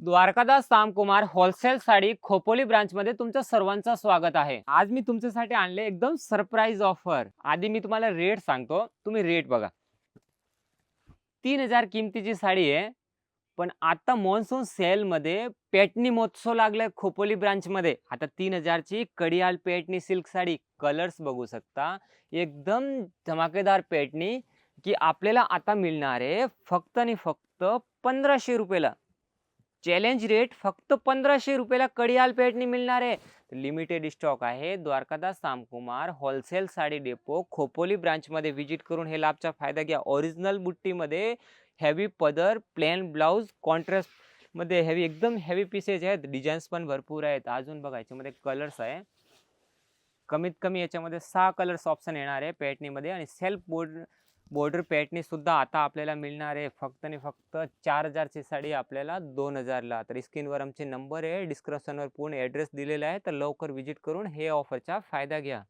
Dwarkadas Samkumar wholesale sari Khopoli branch मध्ये तुमचं सर्वांचं स्वागत आहे. आज मी तुमच्यासाठी आणले एकदम सरप्राईज ऑफर आधी मी तुम्हाला रेट सांगतो. तुम्ही रेट बघा. तीन हजार किमतीची साडी आहे. पण आता मॉन्सून सेल मध्ये पेटणी महोत्सव लागलाय खोपोली ब्रांचमध्ये आता तीन हजारची कडियाल पेटणी सिल्क साडी. कलर्स बघू शकता. एकदम धमाकेदार पेटणी. की आपल्याला आता मिळणार आहे फक्त आणि फक्त पंधराशे रुपयाला. चॅलेंज रेट फक्त पंधराशे रुपयाला कडियाल पेटणी मिळणार आहे. लिमिटेड स्टॉक आहे. द्वारकादास सामकुमार होलसेल साडी डेपो खोपोली ब्रांचमध्ये व्हिजिट करून हे लाभचा फायदा घ्या. ओरिजिनल बुट्टीमध्ये हेवी पदर प्लेन ब्लाऊज कॉन्ट्रास्टमध्ये हेवी एकदम हेवी पीसेस आहेत. डिझाईन्स पण भरपूर आहेत. अजून बघा याच्यामध्ये कलर्स आहे. कमीत कमी याच्यामध्ये सहा कलर्स ऑप्शन येणार आहे पेटणीमध्ये आणि सेल्फ बोर्ड बॉर्डर पॅटनीसुद्धा आता आपल्याला मिळणार आहे फक्त आणि फक्त चार हजारची साडी आपल्याला दोन हजारला. तर स्क्रीनवर आमचे नंबर आहे. डिस्क्रिप्शनवर पूर्ण ॲड्रेस दिलेला आहे. तर लवकर व्हिजिट करून हे ऑफरचा फायदा घ्या.